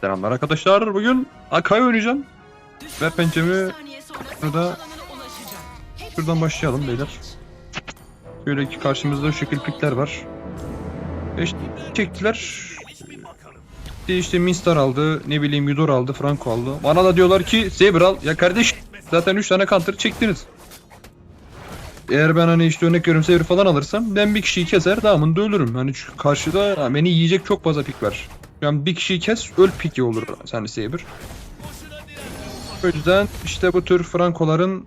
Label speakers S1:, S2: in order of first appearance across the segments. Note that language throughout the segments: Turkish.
S1: Selamlar arkadaşlar. Bugün Akai oynayacağım. Ver pençemi. Burada şuradan başlayalım beyler. Şöyle ki karşımızda şu şekil pikler var. Beş çektiler. İşte, işte Minstar aldı, ne bileyim Yudor aldı, Franco aldı. Bana da diyorlar ki Saber al. Ya kardeş zaten 3 tane counter çektiniz. Eğer ben hani işte örnek veriyorum Saber falan alırsam ben bir kişiyi keser damında ölürüm. Hani şu karşıda beni yiyecek çok fazla pik var. Yani bir kişiyi kes öl piki olur yani Saber. O yüzden işte bu tür Frankoların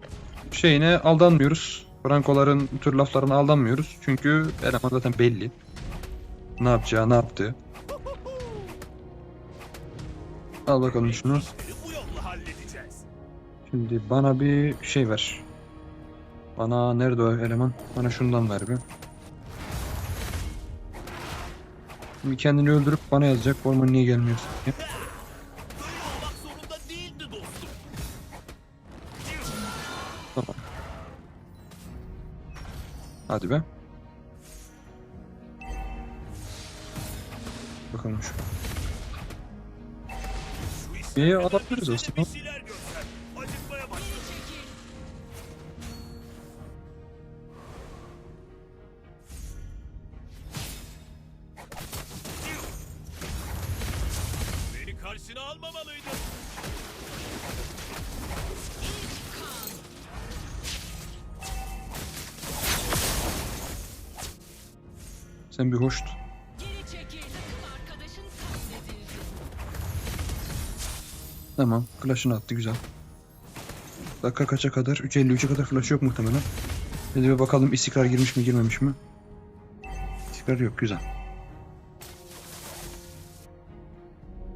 S1: şeyine aldanmıyoruz. Frankoların bu tür laflarına aldanmıyoruz. Çünkü eleman zaten belli. Ne yapacağı, ne yaptığı. Al bakalım şunu. Şimdi bana bir şey ver. Bana nerede o eleman? Bana şundan ver bir. Şimdi kendini öldürüp bana yazacak. Orman niye gelmiyorsun diye. Tamam. Hadi be. Bakalım şu. İyi alabiliriz aslında.
S2: Karşına almamalıydın.
S1: Sen bir hoşt.
S3: Geri çekil. Takım arkadaşın katledildi.
S1: Tamam. Flash'ını attı güzel. Dakika kaça kadar? 3.53'e kadar flash yok muhtemelen. Hadi bir bakalım istikrar girmiş mi girmemiş mi? İstikrar yok güzel.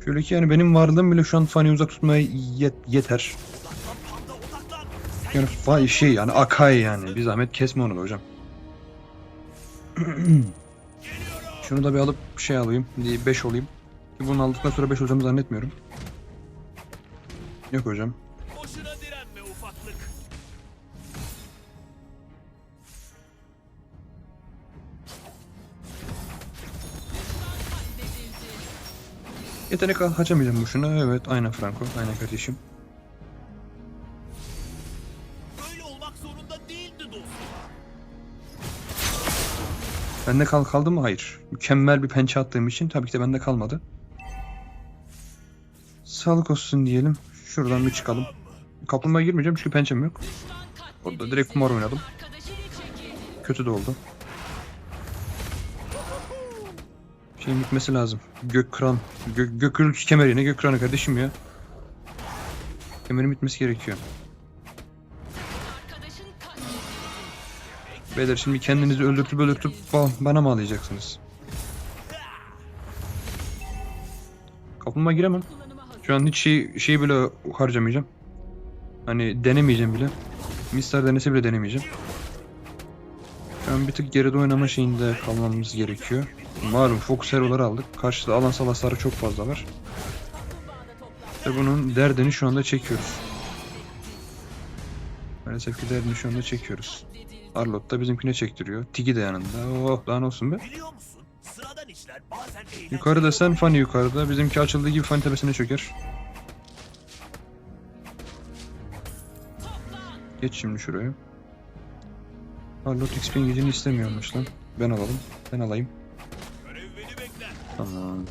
S1: Şöyle ki yani benim varlığım bile şu an Fanny'i uzak tutmaya yet- yeter. Yani şey yani Akai yani. Bir zahmet kesme onu da hocam. Şunu da bir alıp şey alayım. 5 olayım. Ki bunu aldıktan sonra 5 olacağımı zannetmiyorum. Yok hocam. Yetenek al- açamayacağım bu şuna. Evet aynen Franco. Aynen kardeşim.
S2: Böyle olmak zorunda değildi dostum.
S1: Bende kal kaldı mı? Hayır. Mükemmel bir pençe attığım için tabii ki de bende kalmadı. Sağlık olsun diyelim. Şuradan bir çıkalım. Kaplumbağa girmeyeceğim çünkü pençem yok. Orada direkt kumar oynadım. Kötü de oldu. Şeyin bitmesi lazım. Gök kıran. Gök, gök gürültü kemeri ne gök kıranı kardeşim ya. Kemerin bitmesi gerekiyor. Beyler şimdi kendinizi öldürtüp öldürtüp ba- bana mı ağlayacaksınız? Kaplumbağa giremem. Şu an hiç şey, şeyi bile harcamayacağım. Hani denemeyeceğim bile. Mister denese bile denemeyeceğim. Şu an bir tık geride oynama şeyinde kalmamız gerekiyor. Malum Fox Hero'ları aldık. Karşıda alan salasları çok fazla var. Ve bunun derdini şu anda çekiyoruz. Maalesef ki derdini şu anda çekiyoruz. Arlott da bizimkine çektiriyor. Tigi de yanında. Oh daha ne olsun be. Yukarıda sen Fanny yukarıda. Bizimki açıldığı gibi Fanny tepesine çöker. Geç şimdi şuraya. Arlott XP'nin gücünü istemiyormuş lan. Ben alalım. Ben alayım. Tamam.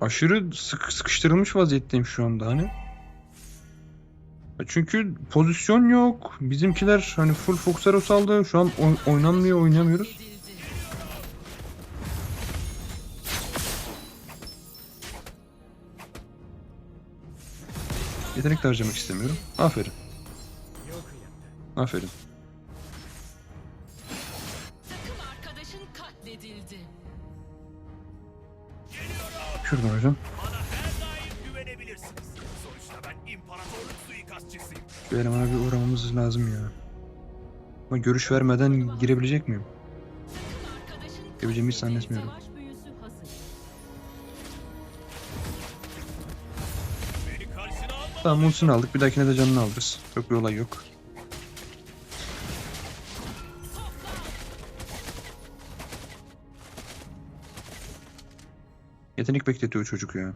S1: Aşırı sık sıkıştırılmış vaziyetteyim şu anda hani. Çünkü pozisyon yok. Bizimkiler hani full Foxero saldı. Şu an oy- oynanmıyor, oynamıyoruz. Yetenek de harcamak istemiyorum. Aferin. Aferin.
S3: Katledildi.
S1: Şuradan hocam.
S2: Bana her daim güvenebilirsiniz. Sonuçta ben imparatorluk suikastçısıyım.
S1: Şu elemana bir uğramamız lazım ya. Ama görüş vermeden girebilecek miyim? Girebileceğimi hiç zannetmiyorum. Tamam Muls'unu aldık. Bir dahakine de canını alırız. Çok bir olay yok. Yetenek bekletiyor çocuk ya.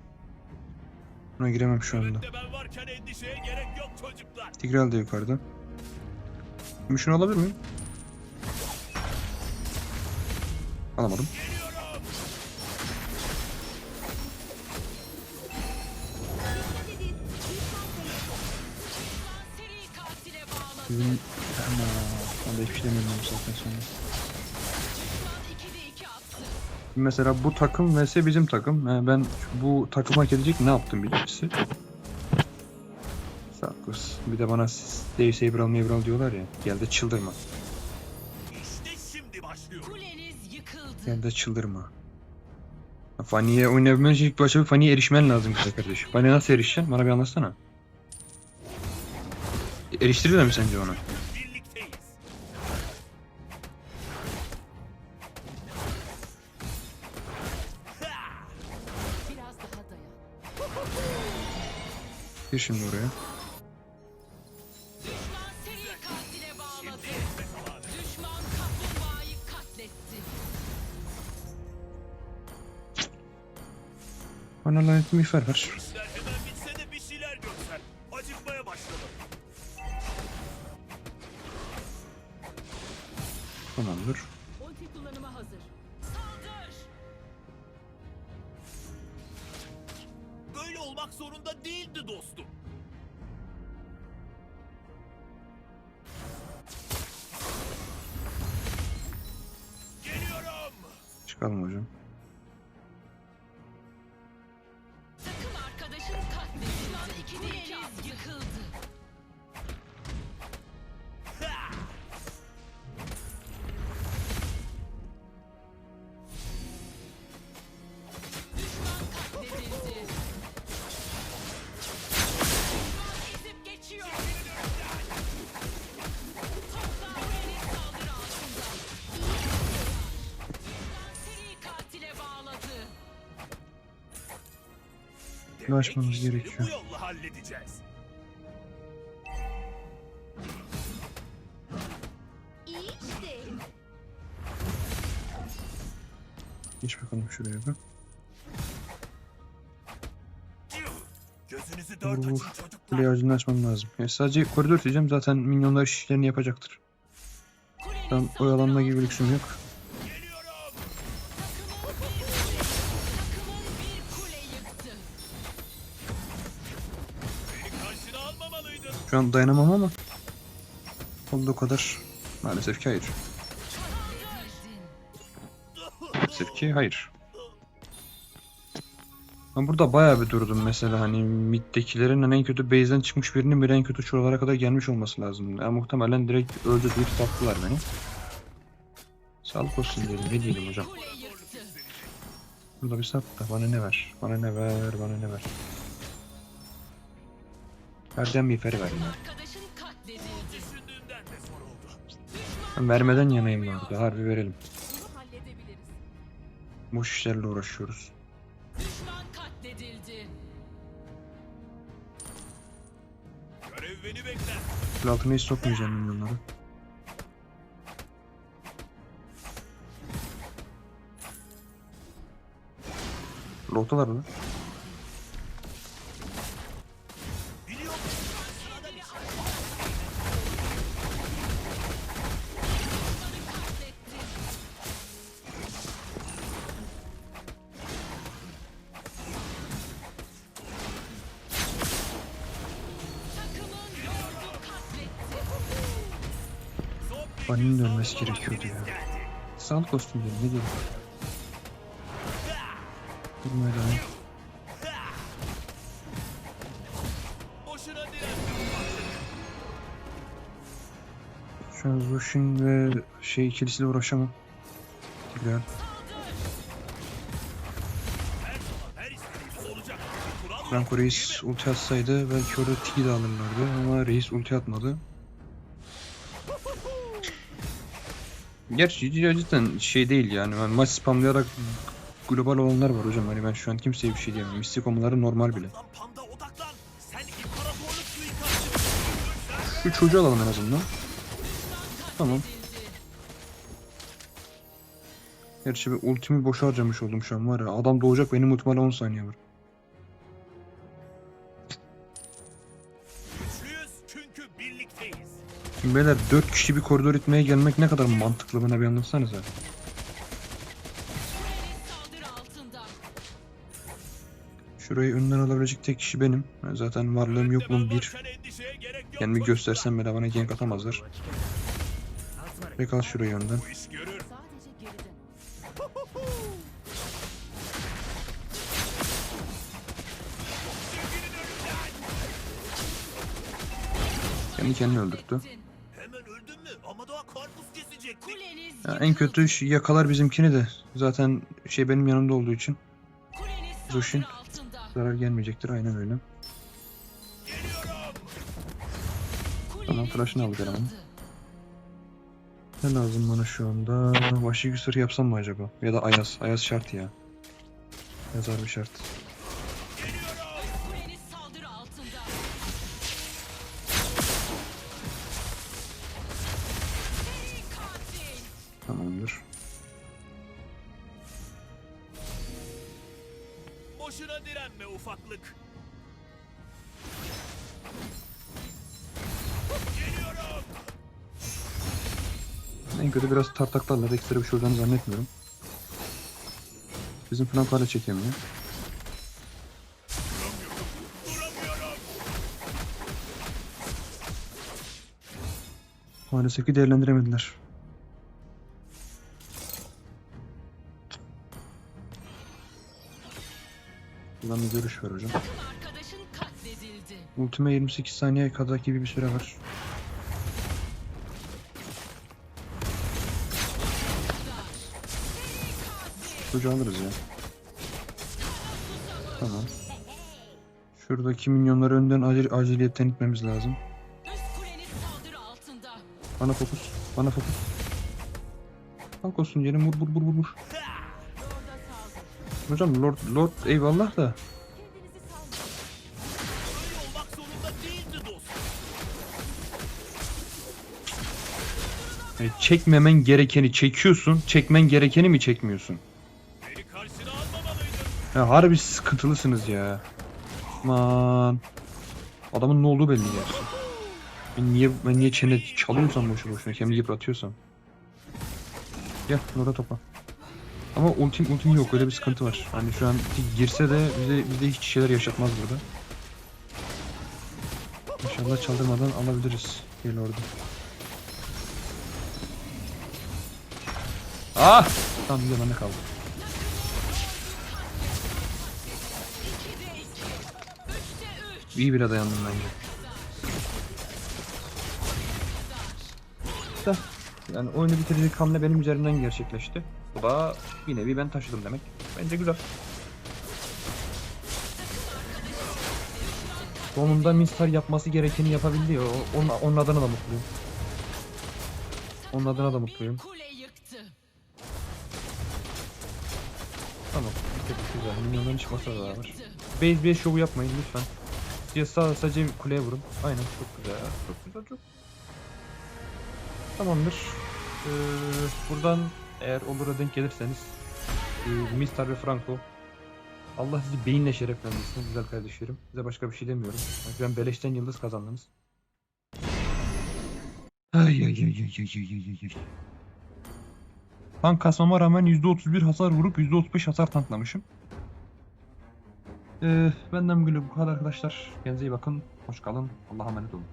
S1: Buna giremem şu anda. Tigreal de yukarıda. Şimdi şunu alabilir miyim? Alamadım. Bizim... Ama... Ben de hiçbir şey demiyorum saatten sonra. Mesela bu takım vs bizim takım. Yani ben bu takım hak edecek ne yaptım birincisi. Sarkos. Bir de bana Dave Saber al Mavер al diyorlar ya. Gel de çıldırma.
S2: İşte şimdi başlıyor.
S3: Kuleniz yıkıldı.
S1: Gel de çıldırma. Fanny'ye oynayabilmen için ilk başta bir Fanny'ye erişmen lazım güzel kardeşim. Fanny'e nasıl erişeceksin? Bana bir anlatsana. Eriştirirler mi sence onu? Gir şimdi oraya.
S3: Düşman seri katile bağladı.
S1: Çıkalım hocam.
S2: İşleri
S1: gerekiyor.
S2: Bu yolla halledeceğiz.
S3: İyi işte.
S1: Geç bakalım şuraya bir.
S2: Gözünüzü dört
S1: Vur,
S2: açın çocuklar.
S1: Açmam lazım. Ya sadece koridor sileceğim zaten minyonlar işlerini yapacaktır. Ben oyalanma gibi bir lüksüm yok. Şu an dayanamam ama olduğu kadar maalesef ki hayır. Maalesef ki hayır. Ben burada bayağı bir durdum mesela hani middekilerin en kötü base'den çıkmış birinin bir en kötü şuralara kadar gelmiş olması lazım. Yani muhtemelen direkt öldü deyip sattılar beni. Sağlık olsun diyelim ne diyelim hocam. Burada bir sat da bana ne ver, bana ne ver, bana ne ver. Bir feri ver ya.
S3: Arkadaşın katledildi.
S2: Düşündüğümden de zor oldu.
S1: Ben vermeden yanayım burada harbi verelim.
S3: Bunu halledebiliriz.
S1: Boş işlerle uğraşıyoruz.
S3: Düşman katledildi.
S2: Görev beni bekler.
S1: Kul altına hiç sokmayacağım ben bunları. Lotalar mı? Ölmesi
S2: saldırma
S1: gerekiyordu ya. olsun diyelim ne. Durmaya devam.
S2: Boşuna direnmiyorum.
S1: Şu an Zushin ve şey ikilisiyle uğraşamam.
S2: Yok,
S1: Franco Reis ulti atsaydı belki orada Tiki de alırlardı ama Reis ulti atmadı. Gerçi cidden şey değil yani ben maç spamlayarak global olanlar var hocam hani ben şu an kimseye bir şey diyemem. Mistik olmaları normal bile. Şu çocuğu alalım en azından. Tamam. Gerçi bir ultimi boşa harcamış oldum şu an var ya. Adam doğacak benim ultim hala 10 saniye var. Şimdi beyler 4 kişi bir koridor itmeye gelmek ne kadar mantıklı bana bir anlatsanıza. Şurayı önden alabilecek tek kişi benim. Ben Zaten varlığım yokluğum bir. Kendimi göstersem bile bana gank atamazlar. Ve kal şurayı önden. Kendi kendini öldürttü. Ya en kötü şu yakalar bizimkini de. Zaten şey benim yanımda olduğu için Zushin. zarar gelmeyecektir. Aynen öyle.
S2: Geliyorum.
S1: Tamam, flash'ını aldık elemanın. Ne lazım bana şu anda? Vahşi güçleri yapsam mı acaba? Ya da Ayaz. Ayaz şart ya. Yazar bir şart. Tamamdır.
S2: Boşuna direnme ufaklık. Geliyorum.
S1: En kötü biraz tartaklarla da ekstra bir şey olacağını zannetmiyorum. Bizim flank hala çekemiyor. Maalesef ki değerlendiremediler. Buradan bir görüş var hocam. Ultime 28 saniye kadar gibi bir süre var. Çocuğu alırız ya. Tamam. Şuradaki minyonları önden acil, aciliyetten itmemiz lazım. Bana fokus. Bana fokus. Kalk olsun yerim vur vur vur, vur. Hocam Lord Lord eyvallah da. Yani çekmemen gerekeni çekiyorsun. Çekmen gerekeni mi çekmiyorsun? Ya harbi sıkıntılısınız ya. Aman. Adamın ne olduğu belli gerçi. Ben niye, ben niye çene çalıyorsam boşu boşuna kendimi yıpratıyorsam. Gel orada topa. Ama ultim ultim yok öyle bir sıkıntı var. Hani şu an girse de bize bize hiç şeyler yaşatmaz burada. İnşallah çaldırmadan alabiliriz. Gel orada. Ah! Tamam bir bende kaldı.
S3: 2'de 2. 3'te 3.
S1: İyi bir dayandım bence. Da, yani oyunu bitirecek hamle benim üzerimden gerçekleşti. Bu da bir nevi ben taşıdım demek. Bence güzel. Sonunda Minstar yapması gerekeni yapabildi ya. Onun, onun adına da mutluyum. Onun adına da mutluyum.
S3: Bir.
S1: Tamam. Çok güzel. Minyonların çıkması da var. Base base şovu yapmayın lütfen. Size sağ sadece kuleye vurun. Aynen çok güzel. Çok güzel çok. Tamamdır. Ee, buradan eğer olura denk gelirseniz e, Mistar Franco Allah sizi beyinle şereflendirsin güzel kardeşlerim. Size başka bir şey demiyorum. Ben beleşten yıldız kazandınız. Ay ay ay ay ay ay ay ay. Tank kasmama rağmen %31 hasar vurup %35 hasar tanklamışım. Ee, benden bugün bu kadar arkadaşlar. Kendinize iyi bakın. Hoş kalın. Allah'a emanet olun.